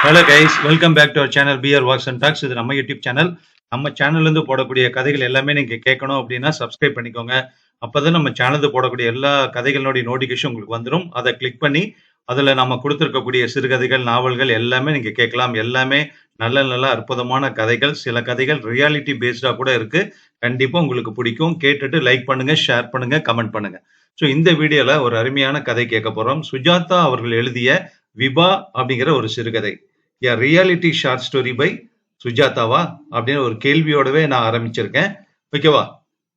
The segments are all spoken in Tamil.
Hello guys welcome back to our channel P R walks and talks இது நம்ம யூடியூப் சேனல் நம்ம சேனல்லேருந்து போடக்கூடிய கதைகள் எல்லாமே நீங்கள் கேட்கணும் அப்படின்னா சப்ஸ்கிரைப் பண்ணிக்கோங்க. அப்பதான் நம்ம சேனலுக்கு போடக்கூடிய எல்லா கதைகளோட நோட்டிஃபிகேஷன் உங்களுக்கு வந்துடும் அதை கிளிக் பண்ணி அதில் நம்ம கொடுத்துருக்கக்கூடிய சிறுகதைகள் நாவல்கள் எல்லாமே நீங்கள் கேட்கலாம். எல்லாமே நல்ல நல்ல அற்புதமான கதைகள். சில கதைகள் ரியாலிட்டி பேஸ்டாக கூட இருக்குது கண்டிப்பாக உங்களுக்கு பிடிக்கும். கேட்டுட்டு லைக் பண்ணுங்கள் ஷேர் பண்ணுங்கள் கமெண்ட் பண்ணுங்க. ஸோ இந்த வீடியோவில் ஒரு அருமையான கதை கேட்க போகிறோம் சுஜாதா அவர்கள் எழுதிய விபா அப்படிங்கிற ஒரு சிறுகதை. Ya reality short story by சுஜாதாவா அப்படின்னு ஒரு கேள்வியோடவே நான் ஆரம்பிச்சிருக்கேன். ஓகேவா?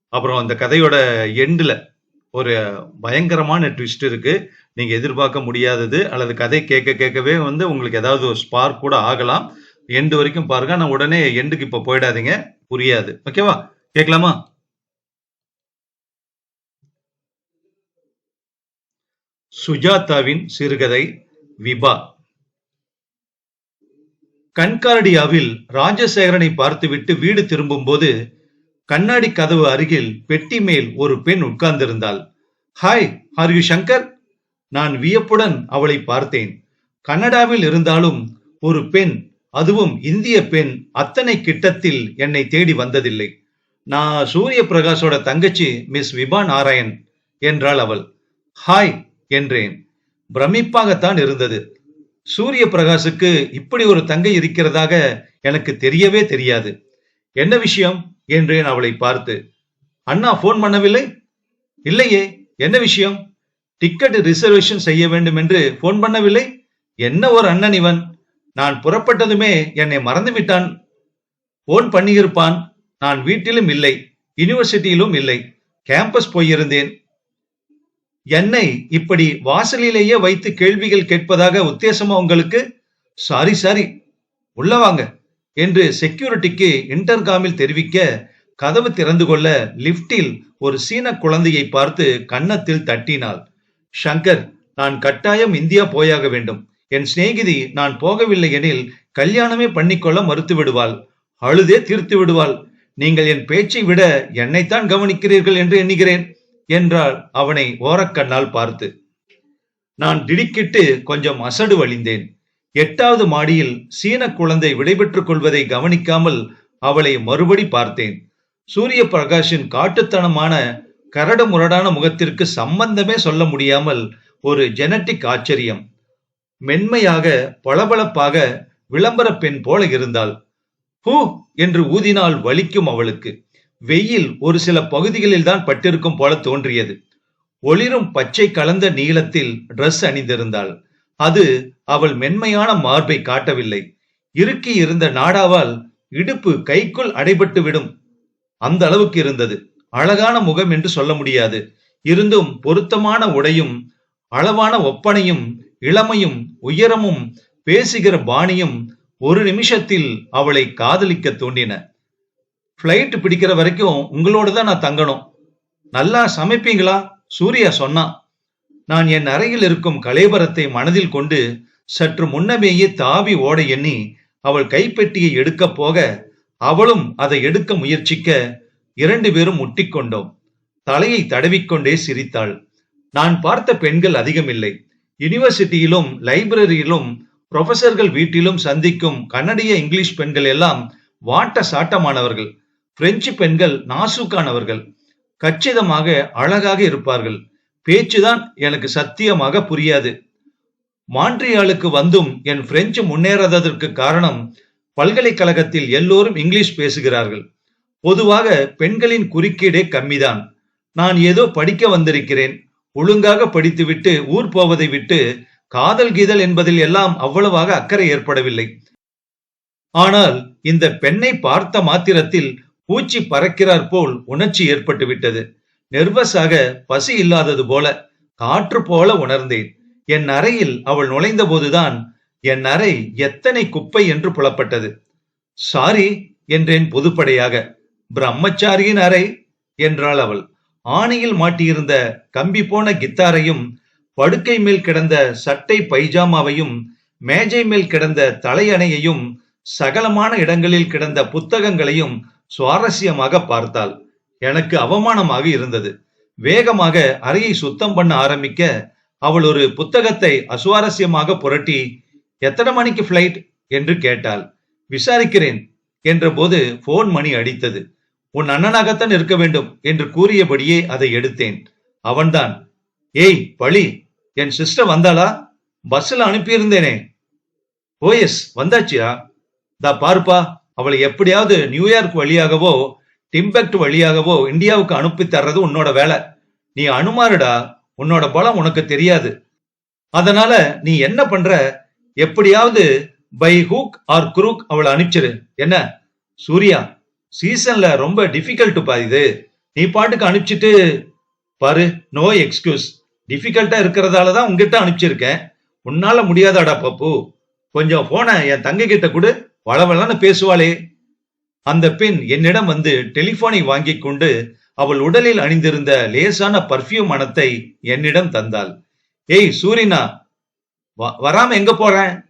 அப்புறம் அந்த கதையோட எண்டில் ஒரு பயங்கரமான ட்விஸ்ட் இருக்கு. நீங்க எதிர்பார்க்க முடியாதது அல்லது கதை கேட்க கேட்கவே வந்து உங்களுக்கு ஏதாவது ஒரு ஸ்பார்க் கூட ஆகலாம். எண்டு வரைக்கும் பாருங்க. நான் உடனே எண்டுக்கு இப்ப போயிடாதீங்க. புரியாது. ஓகேவா? கேட்கலாமா? சுஜாதாவின் சிறுகதை விபா. கண்கார்டியாவில் ராஜசேகரனை பார்த்துவிட்டு வீடு திரும்பும்போது கண்ணாடி கதவு அருகில் பெட்டி மேல் ஒரு பெண் உட்கார்ந்திருந்தாள். ஹாய் ஆர் யூ சங்கர் நான் வியப்புடன் அவளை பார்த்தேன். கனடாவில் இருந்தாலும் ஒரு பெண் அதுவும் இந்திய பெண் அத்தனை கிட்டத்தில் என்னை தேடி வந்ததில்லை. நான் சூரிய பிரகாஷோட தங்கச்சி மிஸ் விபா நாராயண் என்றாள் அவள். ஹாய் என்றேன். பிரமிப்பாகத்தான் இருந்தது. சூரிய பிரகாஷுக்கு இப்படி ஒரு தங்கை இருக்கிறதாக எனக்கு தெரியவே தெரியாது. என்ன விஷயம் என்றேன் அவளை பார்த்து அண்ணா போன் பண்ணவில்லை? இல்லையே. என்ன விஷயம்? டிக்கெட் ரிசர்வேஷன் செய்ய வேண்டும் என்று போன் பண்ணவில்லை. என்ன ஒரு அண்ணன் இவன்? நான் புறப்பட்டதுமே என்னை மறந்து விட்டான் போன் பண்ணியிருப்பான். நான் வீட்டிலும் இல்லை யூனிவர்சிட்டியிலும் இல்லை கேம்பஸ் போயிருந்தேன். என்னை இப்படி வாசலிலேயே வைத்து கேள்விகள் கேட்பதாக உத்தேசமா உங்களுக்கு? Sorry sorry. உள்ள வாங்க என்று செக்யூரிட்டிக்கு இன்டர்காமில் தெரிவிக்க கதவு திறந்து கொள்ள லிப்டில் ஒரு சீன குழந்தையை பார்த்து கன்னத்தில் தட்டினாள். ஷங்கர் நான் கட்டாயம் இந்தியா போயாக வேண்டும். என் சிநேகிதி நான் போகவில்லை எனில் கல்யாணமே பண்ணிக்கொள்ள மறுத்து விடுவாள். அழுதே தீர்த்து விடுவாள். நீங்கள் என் பேச்சை விட என்னைத்தான் கவனிக்கிறீர்கள் என்று எண்ணுகிறேன். என்றாள் அவனை ஓரக்கண்ணால் பார்த்து. நான் திடுக்கிட்டு கொஞ்சம் அசடு வழிந்தேன். எட்டாவது மாடியில் சீன குழந்தை விடைபெற்றுக் கொள்வதை கவனிக்காமல் அவளை மறுபடி பார்த்தேன். சூரிய பிரகாஷின் காட்டுத்தனமான கரடு முரடான முகத்திற்கு சம்பந்தமே சொல்ல முடியாமல் ஒரு ஜெனட்டிக் ஆச்சரியம். மென்மையாக பளபளப்பாக விளம்பர பெண் போல இருந்தாள். ஹூ! என்று ஊதினால் வலிக்கும் அவளுக்கு. வெயில் ஒரு சில பகுதிகளில் தான் பட்டிருக்கும் போல தோன்றியது. ஒளிரும் பச்சை கலந்த நீளத்தில் டிரஸ் அணிந்திருந்தாள். அது அவள் மென்மையான மார்பை காட்டவில்லை. இறுக்கி இருந்த நாடாவால் இடுப்பு கைக்குள் அடைபட்டு விடும் அந்த அளவுக்கு இருந்தது. அழகான முகம் என்று சொல்ல முடியாது. இருந்தும் பொருத்தமான உடையும் அளவான ஒப்பனையும் இளமையும் உயரமும் பேசுகிற பாணியும் ஒரு நிமிஷத்தில் அவளை காதலிக்க தூண்டின ஃப்ளைட் பிடிக்கிற வரைக்கும் உங்களோட தான் நான் தங்கணும். நல்லா சமைப்பீங்களா? சூர்யா சொன்னான் நான் என் அறையில் இருக்கும் கலைபரத்தை மனதில் கொண்டு சற்று முன்னமேயே தாவி ஓட எண்ணி அவள் கைப்பெட்டியை எடுக்க போக அவளும் அதை எடுக்க முயற்சிக்க இரண்டு பேரும் முட்டிக்கொண்டோம் தலையை தடவிக்கொண்டே சிரித்தாள். நான் பார்த்த பெண்கள் அதிகமில்லை. யூனிவர்சிட்டியிலும் லைப்ரரியிலும் ப்ரொஃபசர்கள் வீட்டிலும் சந்திக்கும் கன்னடிய இங்கிலீஷ் பெண்கள் எல்லாம் வாட்ட சாட்டமானவர்கள். பிரெஞ்சு பெண்கள் நாசுக்கானவர்கள். கச்சிதமாக அழகாக இருப்பார்கள். பேச்சுதான் எனக்கு சத்தியமாக புரியாது. மான்ட்ரியாலுக்கு வந்தும் என் பிரெஞ்சு முன்னேறாததற்கு காரணம் பல்கலைக்கழகத்தில் எல்லோரும் இங்கிலீஷ் பேசுகிறார்கள். பொதுவாக பெண்களின் குறுக்கீடே கம்மிதான். நான் ஏதோ படிக்க வந்திருக்கிறேன். ஒழுங்காக படித்துவிட்டு ஊர் போவதை விட்டு காதல் கீதல் என்பதில் எல்லாம் அவ்வளவாக அக்கறை ஏற்படவில்லை. ஆனால் இந்த பெண்ணை பார்த்த மாத்திரத்தில் பூச்சி பறக்கிறார் போல் உணர்ச்சி ஏற்பட்டு விட்டது நெர்வஸாக பசி இல்லாதது போல காற்று போல உணர்ந்தேன். என் அறையில் அவள் நுழைந்த போதுதான் என் அறை எத்தனை குப்பை என்று புலப்பட்டது. சாரி என்றேன் பொதுப்படையாக. பிரம்மச்சாரியின் அறை என்றாள் அவள். ஆணையில் மாட்டியிருந்த கம்பி போன கித்தாரையும் படுக்கை மேல் கிடந்த சட்டை பைஜாமாவையும் மேஜை மேல் கிடந்த தலையணையையும் சகலமான இடங்களில் கிடந்த புத்தகங்களையும் சுவாரஸ்யமாக பார்த்தாள். எனக்கு அவமானமாக இருந்தது. வேகமாக அறையை சுத்தம் பண்ண ஆரம்பிக்க அவள் ஒரு புத்தகத்தை அசுவாரஸ்யமாக புரட்டி எத்தனை மணிக்கு ஃப்ளைட் என்று கேட்டாள். விசாரிக்கிறேன் என்றபோது போன் மணி அடித்தது. உன் அண்ணனாகத்தான் இருக்க வேண்டும் என்று கூறியபடியே அதை எடுத்தேன். அவன்தான். ஏய் பழி! என் சிஸ்டர் வந்தாளா? பஸ்ல அனுப்பியிருந்தேனே. ஓ எஸ் வந்தாச்சியா? தா பார்ப்பா. அவளை எப்படியாவது நியூயார்க் வழியாகவோ டிம்பெக்ட் வழியாகவோ இந்தியாவுக்கு அனுப்பி தர்றது உன்னோட வேலை. நீ அனுமாருடா உன்னோட பலம் உனக்கு தெரியாது. அதனால நீ என்ன பண்ற? எப்படியாவது பை ஹூக் ஆர் குரூக் அவளை அனுப்பிச்சிரு. என்ன? சூர்யா சீசன்ல ரொம்ப டிஃபிகல்ட்டுப்பா இது. நீ பாட்டுக்கு அனுப்பிச்சிட்டு பாரு நோ எக்ஸ்கியூஸ் டிஃபிகல்ட்டா இருக்கிறதால தான் உங்ககிட்ட அனுப்பிச்சிருக்கேன். உன்னால முடியாதாடா பப்பு. கொஞ்சம் போன என் தங்கை கிட்ட கொடு. வளவளன்னு பேசுவாளே. அந்த பெண் என்னிடம் வந்து டெலிபோனை வாங்கிக் கொண்டு அவள் உடலில் அணிந்திருந்த லேசான பர்ஃப்யூம் மனத்தை என்னிடம் தந்தாள். ஏய் சூரினா வ- வராம எங்க போறேன்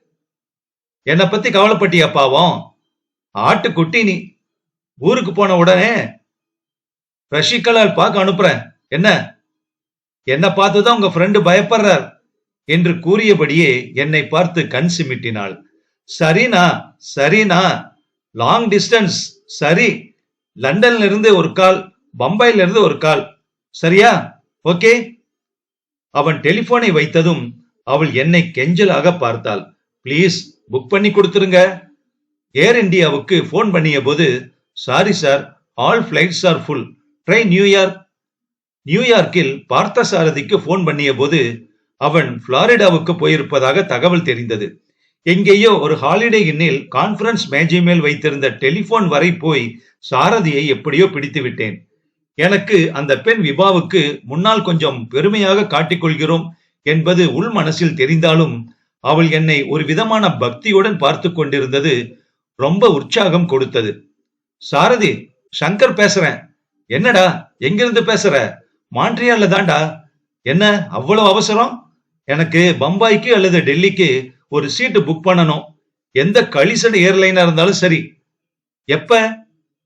என்னை பத்தி கவலைப்பட்டியா பாவம்? ஆட்டுக்குட்டி நீ. ஊருக்கு போன உடனே ரஷிகலால் பார்க்க அனுப்புறேன். என்ன? என்னை பார்த்துதான் உங்க ஃப்ரெண்டு பயப்படுறார் என்று கூறியபடியே என்னை பார்த்து கண் சிமிட்டினாள். சரிண்ணா சரிண்ணா. லாங் டிஸ்டன்ஸ் சரி. லண்டன்ல இருந்து ஒரு கால் பம்பாயில இருந்து ஒரு கால். சரியா? ஓகே. அவன் டெலிபோனை வைத்ததும் அவள் என்னை கெஞ்சலாக பார்த்தாள். ப்ளீஸ் புக் பண்ணி கொடுத்துருங்க. ஏர் இண்டியாவுக்கு ஃபோன் பண்ணிய போது sorry sir all flights are full try New York நியூயார்க்கில் பார்த்த சாரதிக்கு ஃபோன் பண்ணிய போது அவன் புளாரிடாவுக்கு போயிருப்பதாக தகவல் தெரிந்தது. எங்கேயோ ஒரு ஹாலிடே இன்னில் கான்ஃபரன்ஸ் மேஜை மேல் வைத்திருந்த டெலிபோன் வரை போய் சாரதியை எப்படியோ பிடித்து விட்டேன். எனக்கு அந்த பெண் விபாவுக்கு முன்னால் கொஞ்சம் பெருமையாக காட்டிக்கொள்கிறோம் என்பது உள் மனசில் தெரிந்தாலும் அவள் என்னை ஒரு விதமான பக்தியுடன் பார்த்து கொண்டிருந்தது ரொம்ப உற்சாகம் கொடுத்தது. சாரதி சங்கர் பேசுறேன். என்னடா எங்கிருந்து பேசுற? மான்ட்ரியால்ல தான்டா. என்ன அவ்வளவு அவசரம்? எனக்கு பம்பாய்க்கு அல்லது டெல்லிக்கு ஒரு சீட்டு புக் பண்ணணும். எந்த கலிசட் ஏர்லைனா இருந்தாலும் சரி. எப்ப?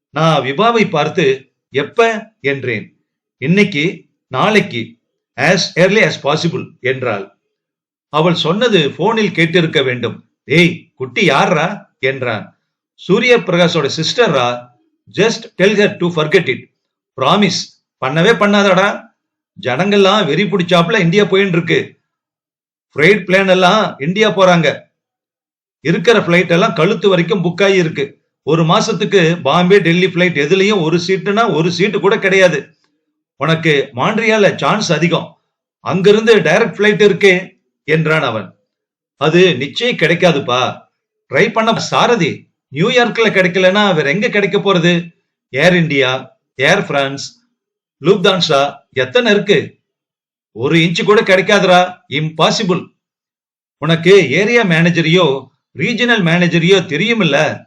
நான் விபாவை பார்த்து எப்ப என்றேன். இன்னைக்கு நாளைக்கு ஆஸ் ஏர்லி ஆஸ் பாசிபிள் என்றாள். அவள் சொன்னது போனில் கேட்டிருக்க வேண்டும். ஏய் குட்டி யார்ரா என்றான். சூரிய பிரகாஷோட சிஸ்டரா just tell her to forget it promise பண்ணவே பண்ணாதடா. ஜனங்கள்லாம் வெறி பிடிச்சாப்புல இந்தியா போயின்னு இருக்கு ஃப்ரைட் பிளேன் எல்லாம் இந்தியா போறாங்க. இருக்கிற ஃப்ளைட் எல்லாம் கழுத்து வரைக்கும் புக் ஆகி இருக்கு. ஒரு மாசத்துக்கு பாம்பே டெல்லி ஃப்ளைட் எதுலயும் ஒரு சீட்டுனா ஒரு சீட்டு கூட கிடையாது. உனக்கு மாண்ட்ரியால சான்ஸ் அதிகம். அங்கிருந்து டைரக்ட் ஃப்ளைட் இருக்கு என்றான் அவன். அது நிச்சயம் கிடைக்காதுப்பா. ட்ரை பண்ண சாரதி நியூயார்க்ல கிடைக்கலன்னா வேற எங்க கிடைக்க போறது? ஏர் இந்தியா ஏர் பிரான்ஸ் லூப்தான்ஷா எத்தனை இருக்கு? ஒரு இன்ச்சு கூட கிடைக்காதுடா. இம்பாசிபிள் உனக்கு ஏரியா மேனேஜரையோ ரீஜனல் மேனேஜரையோ தெரியுமில்ல?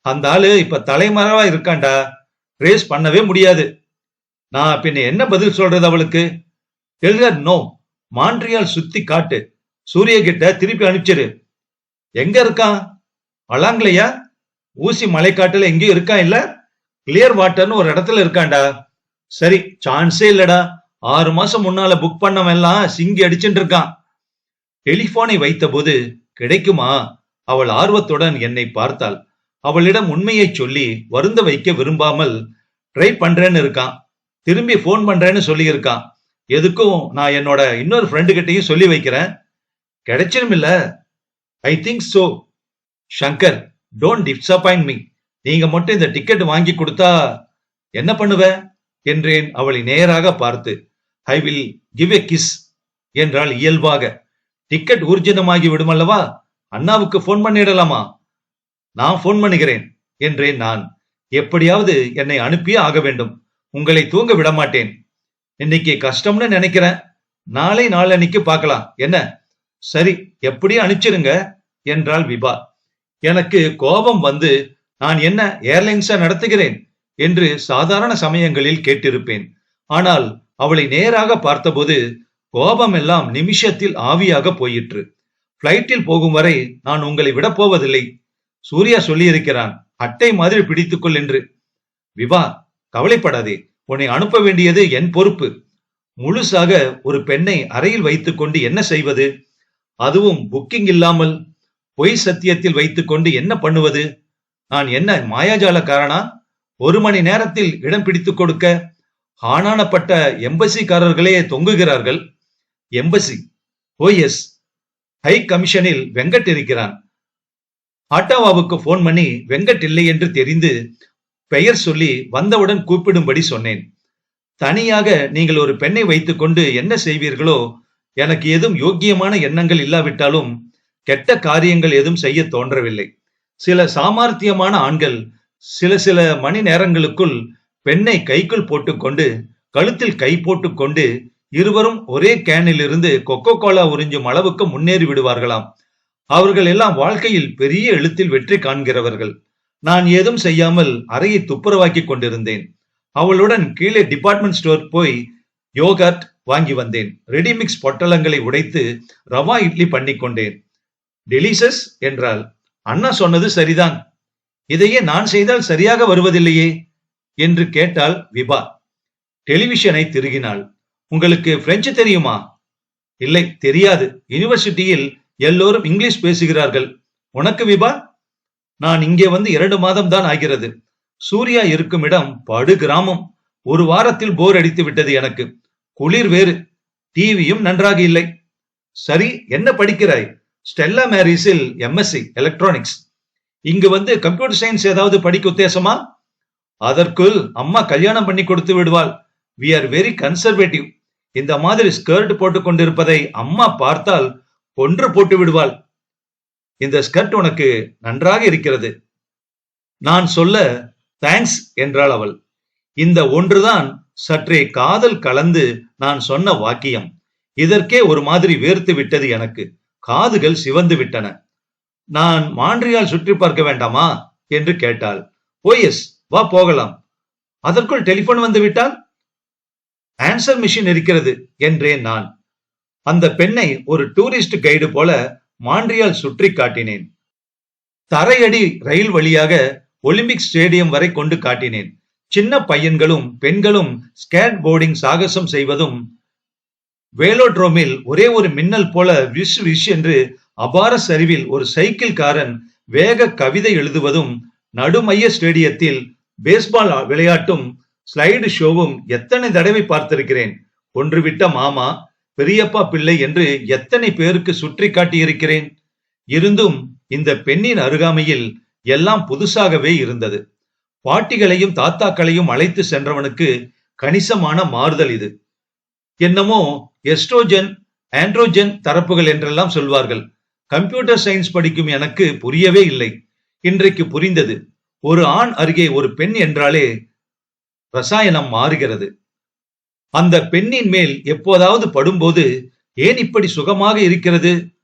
அந்த ஆளு இப்ப தலைமறைவா இருக்கான்டா. ரேஸ் பண்ணவே முடியாது. நான் பின்ன என்ன பதில் சொல்றது அவளுக்கு? டெல்கர் நோ மான்ட்ரியால் சுத்தி காட்டு. சூரிய கிட்ட திருப்பி அனுப்பிச்சிரு. எங்க இருக்கான்? அலாங்கலையா ஊசி மலைக்காட்டுல எங்கேயும் இருக்கான் இல்ல? கிளியர் வாட்டர்னு ஒரு இடத்துல இருக்கான்டா. சரி சான்ஸே இல்லடா. ஆறு மாசம் முன்னால புக் பண்ணவெல்லாம் சிங்கி அடிச்சுட்டு இருக்கான். டெலிபோனை வைத்தபோது கிடைக்குமா? அவள் ஆர்வத்துடன் என்னை பார்த்தாள். அவளிடம் உண்மையை சொல்லி வருந்த வைக்க விரும்பாமல் ட்ரை பண்றேன்னு இருக்கான். திரும்பி ஃபோன் பண்றேன்னு சொல்லியிருக்கான். எதுக்கும் நான் என்னோட இன்னொரு ஃப்ரெண்டு கிட்டையும் சொல்லி வைக்கிறேன். கிடைச்சிரும் இல்ல? I think so Shankar don't disappoint me நீங்க மட்டும் இந்த டிக்கெட் வாங்கி கொடுத்தா என்ன பண்ணுவ? என்றேன் அவளை நேராக பார்த்து. I will give a kiss என்றால் இயல்பாக டிக்கெட் ஊர்ஜிதமாகி விடுமல்லவா? அண்ணாவுக்கு ஃபோன் பண்ணிடலாமா? நான் ஃபோன் பண்ணுகிறேன் என்றேன் நான். எப்படியாவது என்னை அனுப்பியே ஆக வேண்டும். உங்களை தூங்க விடமாட்டேன். இன்னைக்கு கஷ்டம்னு நினைக்கிறேன். நாளை நாளன்னைக்கு பார்க்கலாம். என்ன? சரி எப்படி அனுப்பிச்சிருங்க என்றாள் விபா. எனக்கு கோபம் வந்து நான் என்ன ஏர்லைன்ஸா நடத்துகிறேன் என்று சாதாரண சமயங்களில் கேட்டிருப்பேன். ஆனால் அவளை நேராக பார்த்தபோது கோபம் எல்லாம் நிமிஷத்தில் ஆவியாக போயிற்று. பிளைட்டில் போகும் வரை நான் உங்களை விடப் போவதில்லை. சூர்யா சொல்லியிருக்கிறான் அட்டை மாதிரி பிடித்துக்கொள் என்று. விவா கவலைப்படாதே. உன்னை அனுப்ப வேண்டியது என் பொறுப்பு. முழுசாக ஒரு பெண்ணை அறையில் வைத்துக்கொண்டு என்ன செய்வது? அதுவும் புக்கிங் இல்லாமல் பொய் சத்தியத்தில் வைத்துக்கொண்டு என்ன பண்ணுவது? நான் என்ன மாயாஜாலக்காரனா ஒரு மணி நேரத்தில் இடம் பிடித்துக் கொடுக்க ஆனானப்பட்ட எம்பசிக்காரர்களே தொங்குகிறார்கள். எம்பசி ஓ எஸ் ஹை கமிஷனில் வெங்கட் இருக்கிறான். ஆட்டாவாவுக்கு போன் பண்ணி வெங்கட் இல்லை என்று தெரிந்து பெயர் சொல்லி வந்தவுடன் கூப்பிடும்படி சொன்னேன். தனியாக நீங்கள் ஒரு பெண்ணை வைத்துக்கொண்டு என்ன செய்வீர்களோ எனக்கு ஏதும் யோக்கியமான எண்ணங்கள் இல்லாவிட்டாலும் கெட்ட காரியங்கள் எதுவும் செய்ய தோன்றவில்லை. சில சாமர்த்தியமான ஆண்கள் சில சில மணி நேரங்களுக்குள் பெண்ணை கைக்குள் போட்டுக்கொண்டு கழுத்தில் கை போட்டுக்கொண்டு இருவரும் ஒரே கேனில் இருந்து கொக்கோ கோலா உறிஞ்சும் அளவுக்கு முன்னேறி விடுவார்களாம். அவர்கள் எல்லாம் வாழ்க்கையில் பெரிய எழுத்தில் வெற்றி காண்கிறவர்கள். நான் ஏதும் செய்யாமல் அறையை துப்புரவாக்கி கொண்டிருந்தேன். அவளுடன் கீழே டிபார்ட்மெண்ட் ஸ்டோர் போய் யோகர்ட் வாங்கி வந்தேன். ரெடிமிக்ஸ் பொட்டலங்களை உடைத்து ரவா இட்லி பண்ணி கொண்டேன். டெலிசஸ் என்றால் அண்ணா சொன்னது சரிதான். இதையே நான் செய்தால் சரியாக வருவதில்லையே. என்று கேட்டாள் விபா. டெலிவிஷனை திருகினாள். உங்களுக்கு பிரெஞ்சு தெரியுமா? இல்லை தெரியாது. யுனிவர்சிட்டியில் எல்லோரும் இங்கிலீஷ் பேசுகிறார்கள். உனக்கு விபா? நான் இங்கே வந்து இரண்டு மாதம் தான் ஆகிறது. சூர்யா இருக்கும் இடம் படு கிராமம். ஒரு வாரத்தில் போர் அடித்து விட்டது எனக்கு. குளிர் வேறு. டிவியும் நன்றாக இல்லை. சரி என்ன படிக்கிறாய்? ஸ்டெல்லா மேரிஸில் எம்எஸ்சி எலக்ட்ரானிக்ஸ் இங்கு வந்து கம்ப்யூட்டர் சயின்ஸ் ஏதாவது படிக்க உத்தேசமா? அதற்குள் அம்மா கல்யாணம் பண்ணி கொடுத்து விடுவாள். வி ஆர் வெரி கன்சர்வேட்டிவ் இந்த மாதிரி ஸ்கர்ட் போட்டுக் கொண்டிருப்பதை அம்மா பார்த்தால் கொன்று போட்டு விடுவாள். இந்த ஸ்கர்ட் உனக்கு நன்றாக இருக்கிறது. நான் சொல்ல தேங்க்ஸ் என்றாள் அவள். இந்த ஒன்றுதான் சற்றே காதல் கலந்து நான் சொன்ன வாக்கியம். இதற்கே ஒரு மாதிரி வேர்த்து விட்டது எனக்கு. காதுகள் சிவந்து விட்டன. நான் மான்றியால் சுற்றி பார்க்க வேண்டாமா? என்று கேட்டாள். Oh ஓ எஸ் வா போகலாம். அதற்குள் டெலிபோன் வந்துவிட்டால் ஆன்சர் மிஷின் இருக்கிறது என்றேன் நான். அந்த பெண்ணை ஒரு டூரிஸ்ட் கைடு போல மாண்டியால் சுற்றி காட்டினேன். தரையடி ரயில் வழியாக ஒலிம்பிக் ஸ்டேடியம் வரை கொண்டு காட்டினேன். சின்ன பையன்களும் பெண்களும் ஸ்கேட் போர்டிங் சாகசம் செய்வதும் வேலோட்ரோமில் ஒரே ஒரு மின்னல் போல விஷ் விஷ் என்று அபார சரிவில் ஒரு சைக்கிள்காரன் வேக கவிதை எழுதுவதும் நடுமைய ஸ்டேடியத்தில் பேஸ்பால் விளையாட்டும் ஸ்லைடு ஷோவும் எத்தனை தடவை பார்த்திருக்கிறேன்? ஒன்றுவிட்ட மாமா பெரியப்பா பிள்ளை என்று எத்தனை பேருக்கு சுற்றி காட்டியிருக்கிறேன்? இருந்தும் இந்த பெண்ணின் அருகாமையில் எல்லாம் புதுசாகவே இருந்தது. பாட்டிகளையும் தாத்தாக்களையும் அழைத்து சென்றவனுக்கு கணிசமான மாறுதல் இது. என்னமோ எஸ்ட்ரோஜன் ஆண்ட்ரோஜன் தரப்புகள் என்றெல்லாம் சொல்வார்கள். கம்ப்யூட்டர் சயின்ஸ் படிக்கும் எனக்கு புரியவே இல்லை. இன்றைக்கு புரிந்தது. ஒரு ஆண் அருகே ஒரு பெண் என்றாலே ரசாயனம் மாறுகிறது. அந்த பெண்ணின் மேல் எப்போதாவது படும்போது ஏன் இப்படி சுகமாக இருக்கிறது?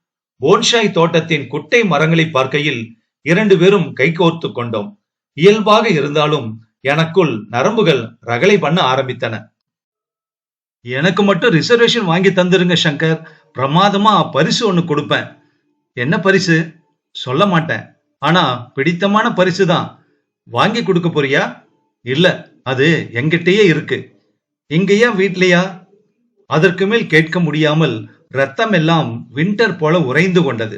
போன்ஷாய் தோட்டத்தின் குட்டை மரங்களை பார்க்கையில் இரண்டு பேரும் கைகோர்த்து கொண்டோம். இயல்பாக இருந்தாலும் எனக்குள் நரம்புகள் ரகளை பண்ண ஆரம்பித்தன. எனக்கு மட்டும் ரிசர்வேஷன் வாங்கி தந்துருங்க சங்கர். பிரமாதமா பரிசு ஒண்ணு கொடுப்பேன். என்ன பரிசு? சொல்ல மாட்டேன். ஆனா பிடித்தமான பரிசு தான் வாங்கி கொடுக்க போறியா? இல்ல அது எங்கிட்டயே இருக்கு. இங்கேயா வீட்லயா? அதற்கு மேல் கேட்க முடியாமல் ரத்தம் எல்லாம் வின்டர் போல உறைந்து கொண்டது.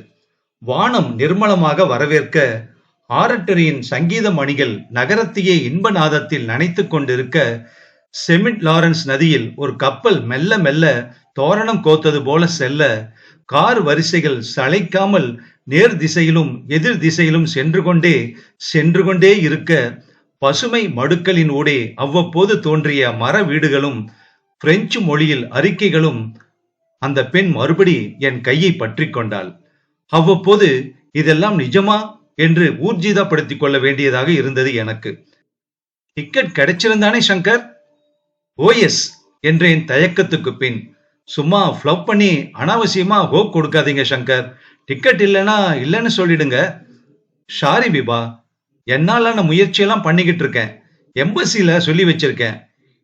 வானம் நிர்மலமாக வரவேற்க ஆரட்டரியின் சங்கீத மணிகள் நகரத்தையே இன்ப நாதத்தில் நனைத்து கொண்டிருக்க செமிட் லாரன்ஸ் நதியில் ஒரு கப்பல் மெல்ல மெல்ல தோரணம் கோத்தது போல செல்ல கார் வரிசைகள் சளைக்காமல் நேர் திசையிலும் எதிர் திசையிலும் சென்று கொண்டே சென்று கொண்டே இருக்க பசுமை மடுக்களின் ஊடே அவ்வப்போது தோன்றிய மர வீடுகளும் பிரெஞ்சு மொழியில் அறிக்கைகளும் அந்த பெண் மறுபடி என் கையை பற்றி கொண்டாள். அவ்வப்போது இதெல்லாம் நிஜமா என்று ஊர்ஜிதப்படுத்திக் கொள்ள வேண்டியதாக இருந்தது எனக்கு. டிக்கெட் கிடைச்சிருந்தானே சங்கர்? ஓ எஸ் என்றேன் தயக்கத்துக்கு பின். சும்மா ஃப்ளப் பண்ணி அனாவசியமா ஹோப் கொடுக்காதீங்க சங்கர். டிக்கெட் இல்லைன்னா இல்லைன்னு சொல்லிடுங்க. ஷாரி பிபா என்னாலான முயற்சியெல்லாம் பண்ணிக்கிட்டு இருக்கேன். எம்பசியில் சொல்லி வச்சிருக்கேன்.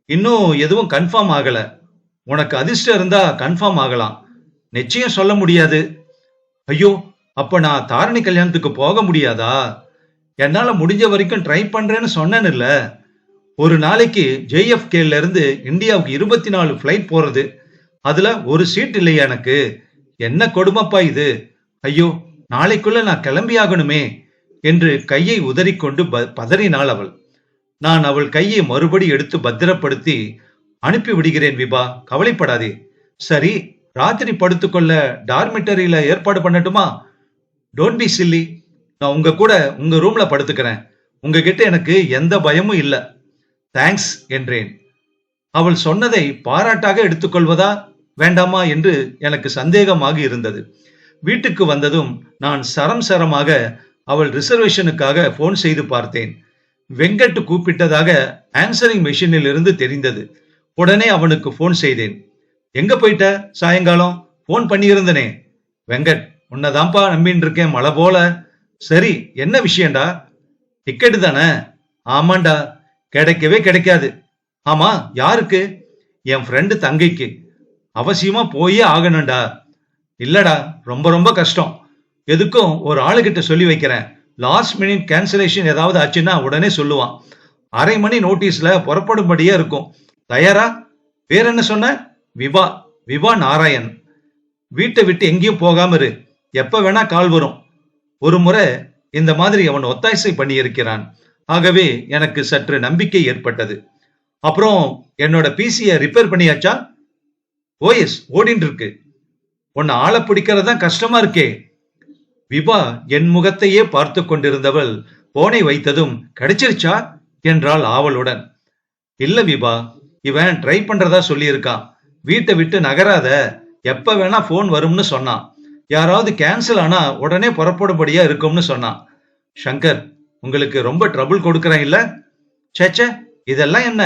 இன்னும் எதுவும் கன்ஃபார்ம் ஆகலை. உனக்கு அதிர்ஷ்டம் இருந்தா கன்ஃபார்ம் ஆகலாம். நிச்சயம் சொல்ல முடியாது. ஐயோ அப்ப நான் தாரணி கல்யாணத்துக்கு போக முடியாதா? என்னால முடிஞ்ச வரைக்கும் ட்ரை பண்றேன்னு சொன்னேன்னு ஒரு நாளைக்கு ஜேஎஃப்கேல இருந்து இந்தியாவுக்கு இருபத்தி நாலு ஃப்ளைட் போறது. அதுல ஒரு சீட் இல்லையா எனக்கு. என்ன கொடுமைப்பா இது? ஐயோ நாளைக்குள்ள நான் கிளம்பியாகணுமே என்று கையை உதறிக்கொண்டு ப- பதறினாள் அவள். நான் அவள் கையை மறுபடி எடுத்து பத்திரப்படுத்தி அனுப்பி விடுகிறேன் விபா கவலைப்படாதே. சரி ராத்திரி படுத்துக்கொள்ள டார்மிட்டரியில ஏற்பாடு பண்ணட்டுமா? டோன்ட் பி சில்லி நான் உங்க கூட உங்க ரூம்ல படுத்துக்கிறேன். உங்ககிட்ட எனக்கு எந்த பயமும் இல்ல. தேங்க்ஸ் என்றேன். அவள் சொன்னதை பாராட்டாக எடுத்துக்கொள்வதா வேண்டாமா என்று எனக்கு சந்தேகமாக இருந்தது. வீட்டுக்கு வந்ததும் நான் சரம் சரமாக அவள் ரிசர்வேஷனுக்காக போன் செய்து பார்த்தேன். வெங்கட் கூப்பிட்டதாக ஆன்சரிங் மெஷினில் இருந்து தெரிந்தது. உடனே அவனுக்கு போன் செய்தேன். எங்க போயிட்ட? சாயங்காலம்? போன் பண்ணியிருந்தனே. வெங்கட் உன்னதான்ப்பா நம்பின்னு இருக்கேன் மழை போல. சரி என்ன விஷயம்டா? டிக்கெட்டு தானே. ஆமாண்டா கிடைக்கவே கிடைக்காது. ஆமா யாருக்கு? என் ஃப்ரெண்டு தங்கைக்கு. அவசியமா போயே ஆகணும்டா. இல்லடா ரொம்ப ரொம்ப கஷ்டம். எதுக்கும் ஒரு ஆளுகிட்ட சொல்லி வைக்கிறேன். லாஸ்ட் மினிட் கேன்சலேஷன் ஏதாவது ஆச்சுன்னா உடனே சொல்லுவான். அரை மணி நோட்டீஸ்ல புறப்படும்படியே இருக்கும். தயாரா? வேற என்ன சொன்ன? விவா விவா நாராயண். வீட்டை விட்டு எங்கேயும் போகாம இரு. எப்ப வேணா கால் வரும். ஒரு முறை இந்த மாதிரி அவன் ஒத்தாசை பண்ணியிருக்கிறான். ஆகவே எனக்கு சற்று நம்பிக்கை ஏற்பட்டது. அப்புறம் என்னோட பிசிய ரிப்பேர் பண்ணியாச்சா? ஓஎஸ் ஓடின்னு இருக்கு உன்னை ஆளை பிடிக்கிறது தான் கஷ்டமா இருக்கே. விபா என் முகத்தையே பார்த்து கொண்டிருந்தவள் போனை வைத்ததும் கிடைச்சிருச்சா? என்றாள் ஆவலுடன். இல்ல விபா இவன் ட்ரை பண்றதா சொல்லியிருக்கான் வீட்டை விட்டு நகராத எப்ப வேணா போன் வரும்னு சொன்னான் யாராவது கேன்சல் ஆனா உடனே புறப்படும்படியா இருக்கும்னு சொன்னான் சங்கர் உங்களுக்கு ரொம்ப ட்ரபுள் கொடுக்கறேன் இல்ல? சேச்சே இதெல்லாம் என்ன?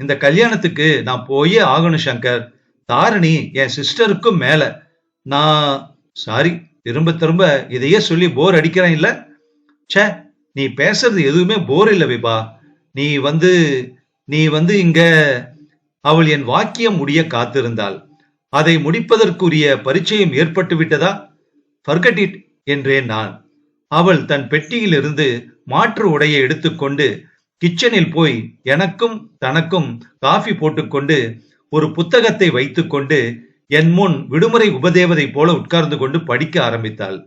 இந்த கல்யாணத்துக்கு நான் போயே ஆகணும் சங்கர். தாரணி என் சிஸ்டருக்கும் மேல. நான் சாரி திரும்ப திரும்ப இதையே சொல்லி போர் அடிக்கிறேன் இல்ல? ச்சே நீ பேசுறது எதுவுமே போர் இல்ல விபா. நீ வந்து நீ வந்து இங்க அவள் என் வாக்கியம் முடிய காத்திருந்தாள். அதை முடிப்பதற்குரிய பரிச்சயம் ஏற்பட்டு விட்டதா? ஃபர்கட் இட் என்றேன் நான். அவள் தன் பெட்டியிலிருந்து மாற்று உடையை எடுத்துக்கொண்டு கிச்சனில் போய் எனக்கும் தனக்கும் காஃபி போட்டுக்கொண்டு ஒரு புத்தகத்தை வைத்துக்கொண்டு என் முன் விடுமுறை உபதேவதை போல உட்கார்ந்து கொண்டு படிக்க ஆரம்பித்தாள்.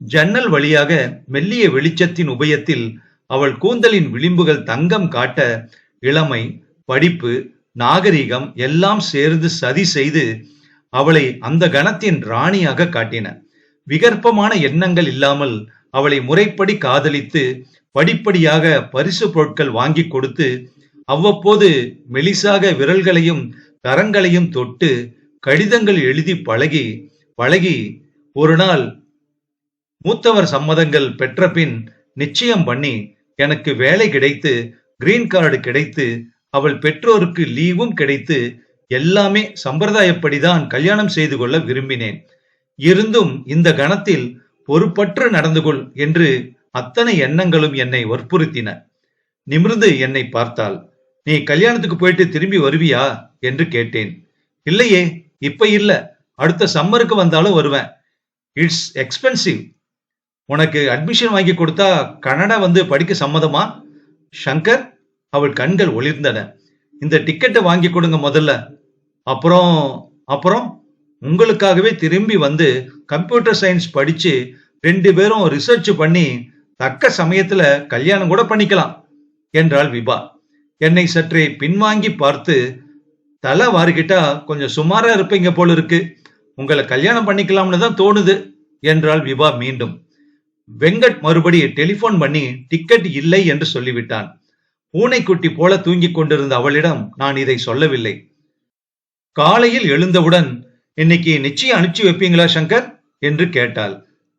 ஜன்னல் வழியாக மெல்லிய வெளிச்சத்தின் உபயத்தில் அவள் கூந்தலின் விளிம்புகள் தங்கம் காட்ட இளமை படிப்பு நாகரிகம் எல்லாம் சேர்ந்து சதி செய்து அவளை அந்த கணத்தின் ராணியாக காட்டின. விகற்பமான எண்ணங்கள் இல்லாமல் அவளை முறைப்படி காதலித்து படிப்படியாக பரிசு பொருட்கள் வாங்கி கொடுத்து அவ்வப்போது மெலிசாக விரல்களையும் கரங்களையும் தொட்டு கடிதங்கள் எழுதி பழகி பழகி ஒரு நாள் மூத்தவர் சம்மதங்கள் பெற்ற பின் நிச்சயம் பண்ணி எனக்கு வேலை கிடைத்து கிரீன் கார்டு கிடைத்து அவள் பெற்றோருக்கு லீவும் கிடைத்து எல்லாமே சம்பிரதாயப்படிதான் கல்யாணம் செய்து கொள்ள விரும்பினேன். இருந்தும் இந்த கணத்தில் பொறுப்பற்று நடந்து கொள் என்று அத்தனை எண்ணங்களும் என்னை வற்புறுத்தின. நிமிர்ந்து என்னை பார்த்தாள். நீ கல்யாணத்துக்கு போயிட்டு திரும்பி வருவியா? என்று கேட்டேன். இல்லையே இப்ப இல்ல. அடுத்த சம்மருக்கு வந்தாலும் வருவேன். இட்ஸ் எக்ஸ்பென்சிவ் உனக்கு அட்மிஷன் வாங்கி கொடுத்தா கனடா வந்து படிக்க சம்மதமா? சங்கர் அவள் கண்கள் ஒளிர்ந்தன. இந்த டிக்கெட்டை வாங்கி கொடுங்க முதல்ல. அப்புறம் அப்புறம்? உங்களுக்காகவே திரும்பி வந்து கம்ப்யூட்டர் சயின்ஸ் படிச்சு ரெண்டு பேரும் ரிசர்ச் பண்ணி தக்க சமயத்துல கல்யாணம் கூட பண்ணிக்கலாம் என்றாள் விபா. என்னை சற்றே பின்வாங்கி பார்த்து தலை வாரிக்கிட்டா கொஞ்சம் சுமாரா இருப்பீங்க போல இருக்கு. உங்களை கல்யாணம் பண்ணிக்கலாம்னு தான் தோணுது என்றாள் விபா மீண்டும். வெங்கட் மறுபடி டெலிபோன் பண்ணி டிக்கெட் இல்லை என்று சொல்லிவிட்டான். பூனைக்குட்டி போல தூங்கிக் கொண்டிருந்த அவளிடம் நான் இதை சொல்லவில்லை. காலையில் எழுந்தவுடன் இன்னைக்கு நிச்சயம் அனுப்பிச்சு வைப்பீங்களா சங்கர்? என்று கேட்டாள்.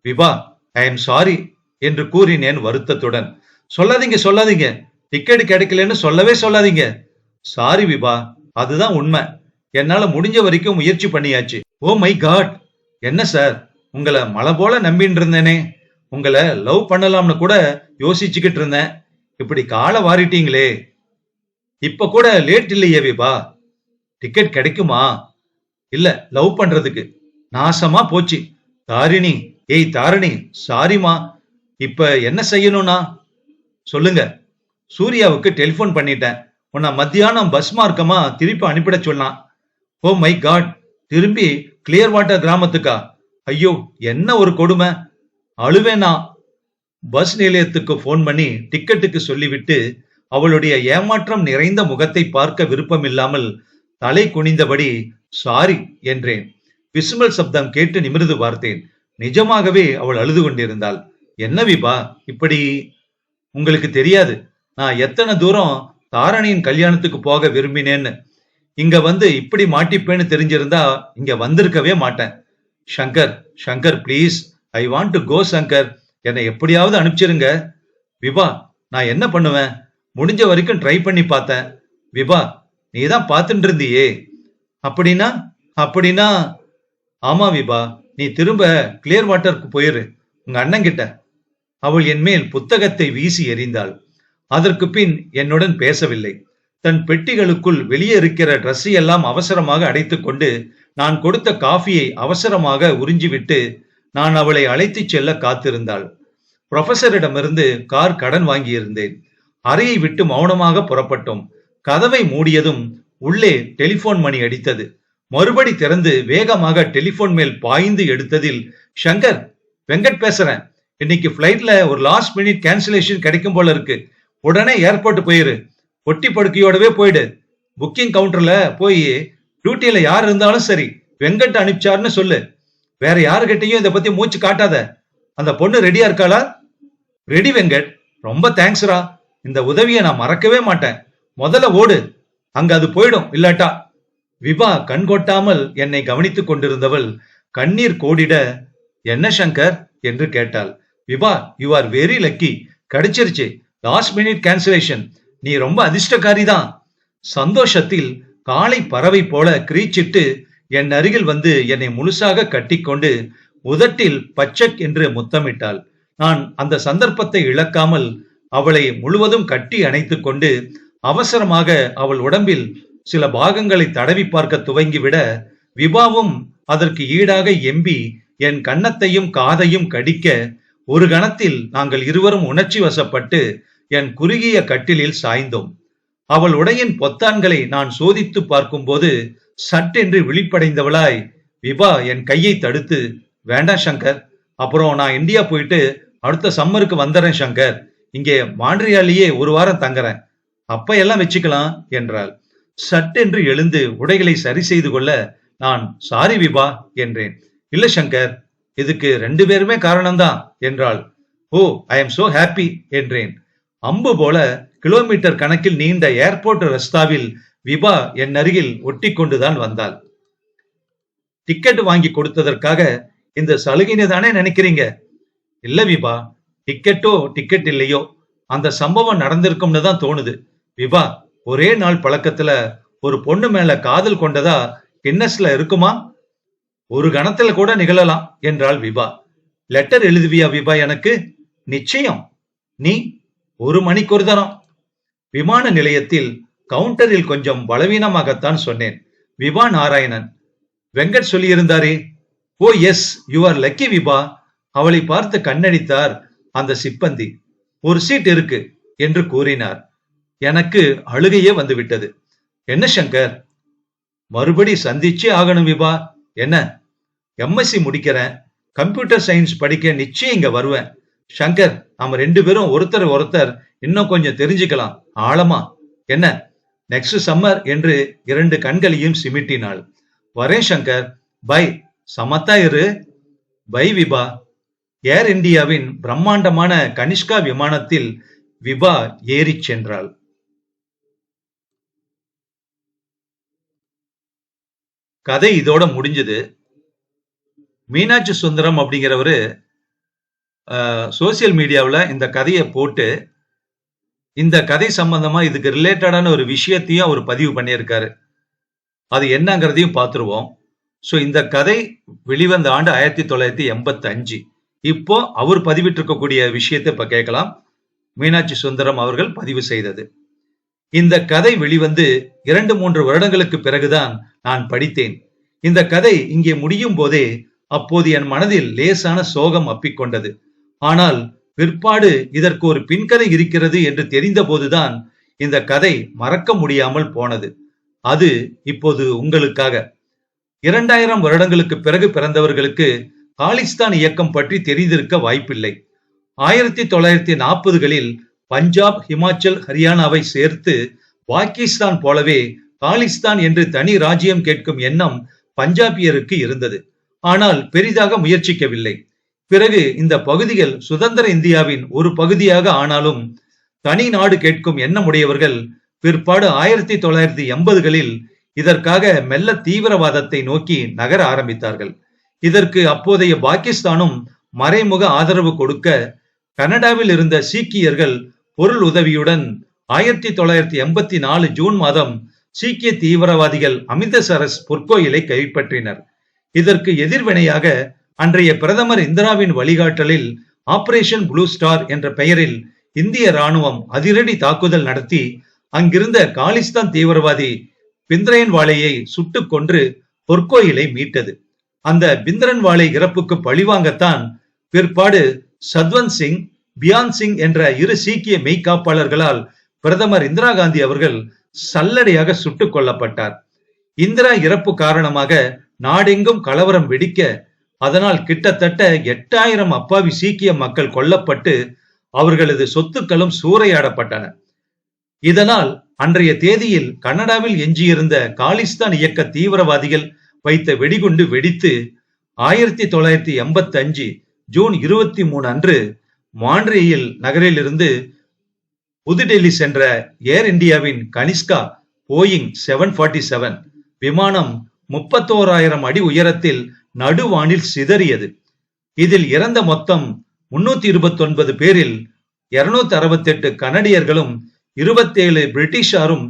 விபா ஐ எம் சாரி என்று கூறினேன் வருத்தத்துடன். சொல்லாதீங்க சொல்லாதீங்க. டிக்கெட் கிடைக்கலன்னு சொல்லவே சொல்லாதீங்க. சாரி விபா அதுதான் உண்மை. என்னால முடிஞ்ச வரைக்கும் முயற்சி பண்ணியாச்சு. ஓ மை காட் என்ன சார் உங்களை மலை போல நம்பின்னு இருந்தேனே. உங்களை லவ் பண்ணலாம்னு கூட யோசிச்சுக்கிட்டு இருந்தேன். இப்படி காலை வாரிட்டீங்களே. இப்ப கூட லேட் இல்லையே விபா டிக்கெட் கிடைக்குமா? இல்ல லவ் பண்றதுக்கு. நாசமா போச்சு. தாரிணி. ஏய் தாரிணி. சாரிமா இப்ப என்ன செய்யணும்னா? சொல்லுங்க. சூர்யாவுக்கு டெலிபோன் பண்ணிட்டேன். உன்னை மத்தியானம் பஸ் மார்க்கமா திருப்பி அனுப்பிட சொன்னான். ஓ மை காட் திரும்பி கிளியர் வாட்டர் கிராமத்துக்கா? ஐயோ என்ன ஒரு கொடுமை. அழுவேனா. பஸ் நிலையத்துக்கு போன் பண்ணி டிக்கெட்டுக்கு சொல்லிவிட்டு அவளுடைய ஏமாற்றம் நிறைந்த முகத்தை பார்க்க விருப்பமில்லாமல் தலை குனிந்தபடி சாரி என்றேன். விசுமல் சப்தம் கேட்டு நிமிர்ந்து பார்த்தேன். நிஜமாகவே அவள் அழுது கொண்டிருந்தாள். என்ன விபா இப்படி? உங்களுக்கு தெரியாது. நான் எத்தனை தூரம் தாரணியின் கல்யாணத்துக்கு போக விரும்பினேன்னு இங்க வந்து இப்படி மாட்டிப்பேன்னு தெரிஞ்சிருந்தா இங்க வந்திருக்கவே மாட்டேன். Shankar Shankar please I want to go Shankar. என்னை எப்படியாவது அனுப்பிச்சிருங்க. விபா நான் என்ன பண்ணுவேன்? முடிஞ்ச வரைக்கும் ட்ரை பண்ணி பார்த்தேன். விபா நீ தான் பார்த்துட்டு இருந்தியே. அப்படின்னா அப்படின்னா ஆமா விபா நீ திரும்ப கிளியர் வாட்டருக்கு போயிரு. உங்க அண்ணன் கிட்ட. அவள் என் மேல் புத்தகத்தை வீசி எறிந்தாள். அதற்கு பின் என்னுடன் பேசவில்லை. தன் பெட்டிகளுக்குள் வெளியே இருக்கிற ட்ரெஸ்ஸை எல்லாம் அவசரமாக அடைத்துக்கொண்டு நான் கொடுத்த காஃபியை அவசரமாக உறிஞ்சிவிட்டு நான் அவளை அழைத்துச் செல்ல காத்திருந்தாள். புரொஃபசரிடமிருந்து கார் கடன் வாங்கியிருந்தேன். அறையை விட்டு மௌனமாக புறப்பட்டோம். கதவை மூடியதும் உள்ளே டெலிபோன் மணி அடித்தது. மறுபடி திறந்து வேகமாக டெலிபோன் மேல் பாய்ந்து எடுத்ததில் சங்கர் வெங்கட் பேசுறேன். இன்னைக்கு ஃப்ளைட்ல ஒரு லாஸ்ட் மினிட் கேன்சலேஷன் கிடைக்கும் போல இருக்கு. உடனே ஏர்போர்ட் போயிரு. ஒட்டி படுக்கையோடவே போயிடு. புக்கிங் கவுண்டர்ல போய் டியூட்டியில யார் இருந்தாலும் சரி வெங்கட் அனுப்பிச்சாருன்னு சொல்லு. வேற யாருகிட்டயும் இதை பத்தி மூச்சு காட்டாத. அந்த பொண்ணு ரெடியா இருக்காளா? ரெடி வெங்கட். ரொம்ப தேங்க்ஸ்ரா இந்த உதவியை நான் மறக்கவே மாட்டேன். முதல்ல ஓடு. அங்க அது போயிடும் இல்லாட்டா. விபா கண் கொட்டாமல் என்னை கவனித்துக் கொண்டிருந்தவள் கண்ணீர் கோடிட என்ன சங்கர்? என்று கேட்டாள். Vibha you are very lucky கிடைச்சிருச்சு. லாஸ்ட் மினிட் கேன்சலேஷன் நீ ரொம்ப அதிர்ஷ்டக்காரி தான் சந்தோஷத்தில் காலை பறவை போல கிரீச்சிட்டு என் அருகில் வந்து என்னை முழுசாக கட்டிக்கொண்டு உதட்டில் பச்சக் என்று முத்தமிட்டாள். நான் அந்த சந்தர்ப்பத்தை இழக்காமல் அவளை முழுவதும் கட்டி அணைத்துக் கொண்டு அவசரமாக அவள் உடம்பில் சில பாகங்களை தடவி பார்க்க துவங்கிவிட விபாவும் அதற்கு ஈடாக எம்பி என் கன்னத்தையும் காதையும் கடிக்க ஒரு கணத்தில் நாங்கள் இருவரும் உணர்ச்சி வசப்பட்டு என் குறுகிய கட்டிலில் சாய்ந்தோம். அவள் உடையின் பொத்தான்களை நான் சோதித்து பார்க்கும்போது சட்டென்று விழிப்படைந்தவளாய் விபா என் கையை தடுத்து. வேண்டாம் சங்கர். அப்புறம் நான் இந்தியா போயிட்டு அடுத்த சம்மருக்கு வந்துடுறேன் சங்கர். இங்கே மாண்ட்ரியாலேயே ஒரு வாரம் தங்குறேன். அப்ப எல்லாம் வச்சுக்கலாம் என்றாள். சட்டென்று எழுந்து உடைகளை சரி செய்து கொள்ள நான் சாரி விபா என்றேன். இல்ல சங்கர். இதுக்கு ரெண்டு பேருமே காரணம்தான் என்றாள். Oh I am so happy என்றேன். அம்பு போல கிலோமீட்டர் கணக்கில் நீண்ட ஏர்போர்ட் ரஸ்தாவில் விபா என் அருகில் ஒட்டி கொண்டுதான் வந்தாள். டிக்கெட் வாங்கி கொடுத்ததற்காக இந்த சலுகைன்னு தானே நினைக்கிறீங்க? இல்ல விபா டிக்கெட்டோ டிக்கெட் இல்லையோ? அந்த சம்பவம் நடந்திருக்கும்னு தான் தோணுது. விபா ஒரே நாள் பழக்கத்துல ஒரு பொண்ணு மேல காதல் கொண்டதா கின்னஸ்ல இருக்குமா? ஒரு கணத்துல கூட நிகழலாம் என்றாள் விபா. லெட்டர் எழுதுவியா விபா எனக்கு? நிச்சயம். நீ ஒரு மணிக்கு ஒரு தரம் விமான நிலையத்தில் கவுண்டரில் கொஞ்சம் பலவீனமாகத்தான் சொன்னேன். விபா நாராயணன். வெங்கட் சொல்லியிருந்தாரே? ஓ yes you are lucky Vibha. அவளை பார்த்து கண்ணடித்தார் அந்த சிப்பந்தி. ஒரு சீட் இருக்கு என்று கூறினார். எனக்கு அழுகையே வந்துவிட்டது. என்ன சங்கர்? மறுபடி சந்திச்சே ஆகணும் விபா. என்ன? எம்எஸ்சி முடிக்கிறேன். கம்ப்யூட்டர் சயின்ஸ் படிக்க நிச்சயம் இங்க வருவேன். சங்கர் நாம ரெண்டு பேரும் ஒருத்தர் ஒருத்தர் இன்னும் கொஞ்சம் தெரிஞ்சுக்கலாம். ஆழமா. என்ன? நெக்ஸ்ட் சம்மர் என்று இரண்டு கண்களையும் சிமிட்டினாள். வரேன் சங்கர். பை. சமத்தா இரு. பை விபா. ஏர் இந்தியாவின் பிரம்மாண்டமான கனிஷ்கா விமானத்தில் விபா ஏறிச் சென்றாள். கதை இதோட முடிஞ்சது. மீனாட்சி சுந்தரம் அப்படிங்கிறவர் சோசியல் மீடியாவில் இந்த கதையை போட்டு இந்த கதை சம்பந்தமா இதுக்கு ரிலேட்டடான ஒரு விஷயத்தையும் அவர் பதிவு பண்ணியிருக்காரு. அது என்னங்கிறதையும் பார்த்துருவோம். ஸோ இந்த கதை வெளிவந்த ஆண்டு ஆயிரத்தி தொள்ளாயிரத்தி எண்பத்தி அஞ்சு இப்போ அவர் பதிவிட்டிருக்கக்கூடிய விஷயத்தை இப்போ கேட்கலாம். மீனாட்சி சுந்தரம் அவர்கள் பதிவு செய்தது. இந்த கதை வெளிவந்து இரண்டு மூன்று வருடங்களுக்கு பிறகுதான் நான் படித்தேன். இந்த கதை இங்கே முடியும் போதே அப்போது என் மனதில் லேசான சோகம் அப்பிக்கொண்டது. ஆனால் பிற்பாடு இதற்கு ஒரு பின்கதை இருக்கிறது என்று தெரிந்த போதுதான் இந்த கதை மறக்க முடியாமல் போனது. அது இப்போது உங்களுக்காக. இரண்டாயிரம் வருடங்களுக்கு பிறகு பிறந்தவர்களுக்கு காலிஸ்தான் இயக்கம் பற்றி தெரிந்திருக்க வாய்ப்பில்லை. ஆயிரத்தி தொள்ளாயிரத்தி நாற்பதுகளில் பஞ்சாப் ஹிமாச்சல் ஹரியானாவை சேர்த்து பாகிஸ்தான் போலவே காலிஸ்தான் என்று தனி ராஜ்யம் கேட்கும் எண்ணம் பஞ்சாபியருக்கு இருந்தது. ஆனால் பெரிதாக முயற்சிக்கவில்லை. பிறகு இந்த பகுதிகள் சுதந்திர இந்தியாவின் ஒரு பகுதியாக ஆனாலும் தனி நாடு கேட்கும் எண்ணமுடையவர்கள் பிற்பாடு ஆயிரத்தி தொள்ளாயிரத்தி எண்பதுகளில் இதற்காக மெல்ல தீவிரவாதத்தை நோக்கி நகர ஆரம்பித்தார்கள். இதற்கு அப்போதைய பாகிஸ்தானும் மறைமுக ஆதரவு கொடுக்க கனடாவில் இருந்த சீக்கியர்கள் பொருள் உதவியுடன் ஆயிரத்தி தொள்ளாயிரத்தி எண்பத்தி நாலு ஜூன் மாதம் சீக்கிய தீவிரவாதிகள் அமிர்தசரஸ் பொற்கோயிலை கைப்பற்றினர். இதற்கு எதிர்வினையாக அன்றைய பிரதமர் இந்திராவின் வழிகாட்டலில் ஆபரேஷன் ப்ளூ ஸ்டார் என்ற பெயரில் இந்திய ராணுவம் அதிரடி தாக்குதல் நடத்தி அங்கிருந்த காலிஸ்தான் தீவிரவாதி பிந்திரயன்வாலையை சுட்டுக் கொன்று பொற்கோயிலை மீட்டது. அந்த பிந்திரன்வாலை இறப்புக்கு பழிவாங்கத்தான் பிற்பாடு சத்வந்த் சிங் பியான் சிங் என்ற இரு சீக்கிய மெய்காப்பாளர்களால் பிரதமர் இந்திரா காந்தி அவர்கள் சல்லடையாக சுட்டுக் கொல்லப்பட்டார். இந்திரா இறப்பு காரணமாக நாடெங்கும் கலவரம் வெடிக்க அதனால் கிட்டத்தட்ட எட்டாயிரம் அப்பாவி சீக்கிய மக்கள் கொல்லப்பட்டு அவர்களது சொத்துக்களும் சூறையாடப்பட்டன. இதனால் அன்றைய தேதியில் கனடாவில் எஞ்சியிருந்த காலிஸ்தான் இயக்க தீவிரவாதிகள் வைத்த வெடிகுண்டு வெடித்து ஆயிரத்தி தொள்ளாயிரத்தி எண்பத்தி அஞ்சு ஜூன் இருபத்தி மூணு அன்று மாண்ட்ரேயில் நகரிலிருந்து புதுடெல்லி சென்ற ஏர் இந்தியாவின் Kanishka Boeing seven forty seven விமானம் முப்பத்தோராயிரம் அடி உயரத்தில் நடுவானில் சிதறியது. இதில் இறந்த மொத்தம் முன்னூத்தி இருபத்தி ஒன்பது பேரில் இருநூத்தி அறுபத்தி எட்டு கனடியர்களும் இருபத்தேழு பிரிட்டிஷாரும்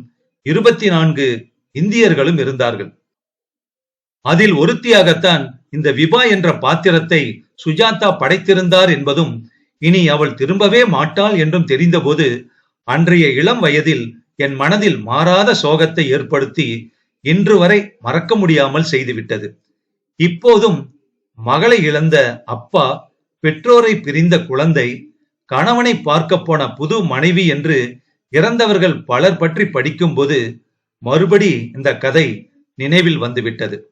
இருபத்தி நான்கு இந்தியர்களும் இருந்தார்கள். அதில் ஒருத்தியாகத்தான் இந்த விபா என்ற பாத்திரத்தை சுஜாதா படைத்திருந்தார் என்பதும் இனி அவள் திரும்பவே மாட்டாள் என்றும் தெரிந்தபோது அன்றைய இளம் வயதில் என் மனதில் மாறாத சோகத்தை ஏற்படுத்தி இன்று வரை மறக்க முடியாமல் செய்துவிட்டது. இப்போதும் மகளை இழந்த அப்பா பெற்றோரை பிரிந்த குழந்தை கணவனை பார்க்க போன புது மனைவி என்று இறந்தவர்கள் பலர் பற்றி படிக்கும்போது மறுபடி இந்த கதை நினைவில் வந்துவிட்டது.